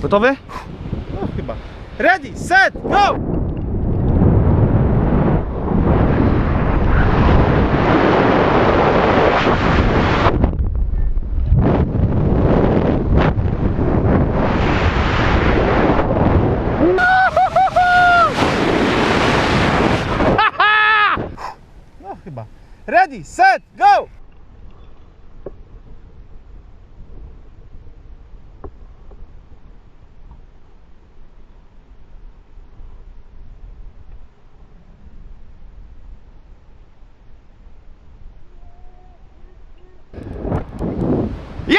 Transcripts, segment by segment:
Gotowy? No chyba. Ready, set, go! No. Ready, set, go! Yeah!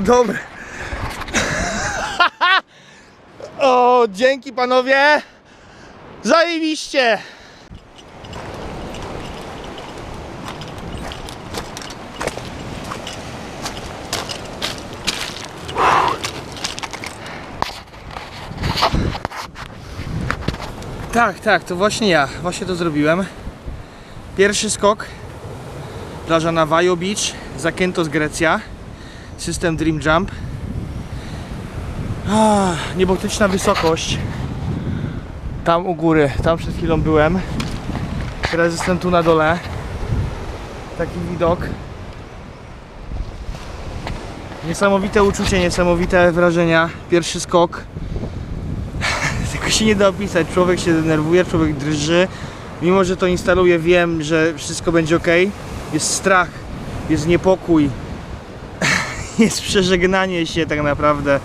Dobre. o, dzięki panowie. Zajebiście. Tak, tak, to właśnie ja. Właśnie to zrobiłem. Pierwszy skok. Plaża na Vajo Beach, Zakynthos, Grecja. System Dream Jump. Ah, niebotyczna wysokość. Tam u góry, tam przed chwilą byłem. Teraz jestem tu na dole. Taki widok. Niesamowite uczucie, niesamowite wrażenia. Pierwszy skok. Się nie da opisać. Człowiek się denerwuje, człowiek drży. Mimo, że to instaluję, wiem, że wszystko będzie ok. Jest strach, jest niepokój, jest przeżegnanie się tak naprawdę,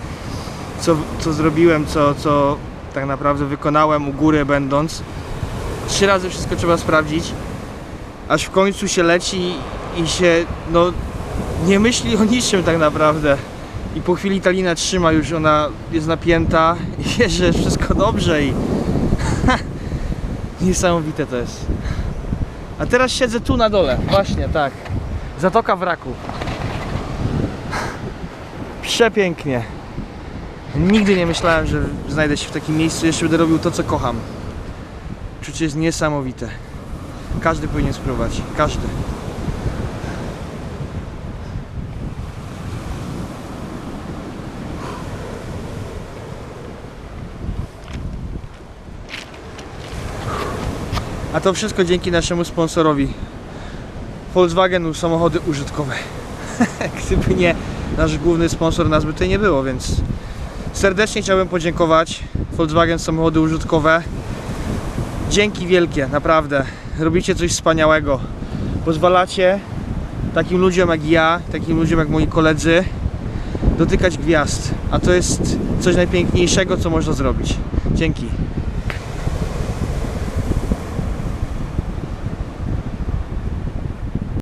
co, co zrobiłem, co, co tak naprawdę wykonałem u góry będąc. Trzy razy wszystko trzeba sprawdzić, aż w końcu się leci i się, no, nie myśli o niczym tak naprawdę. I po chwili Talina trzyma już, ona jest napięta i wie, że wszystko dobrze i niesamowite to jest. A teraz siedzę tu na dole, właśnie tak. Zatoka wraku. Przepięknie. Nigdy nie myślałem, że znajdę się w takim miejscu, jeszcze będę robił to, co kocham. Czucie jest niesamowite. Każdy powinien spróbować. Każdy. A to wszystko dzięki naszemu sponsorowi. Volkswagenu samochody użytkowe. Gdyby nie nasz główny sponsor, nas by tutaj nie było, więc serdecznie chciałbym podziękować Volkswagen Samochody Użytkowe. Dzięki wielkie, naprawdę. Robicie coś wspaniałego. Pozwalacie takim ludziom jak ja, takim ludziom jak moi koledzy dotykać gwiazd. A to jest coś najpiękniejszego, co można zrobić. Dzięki.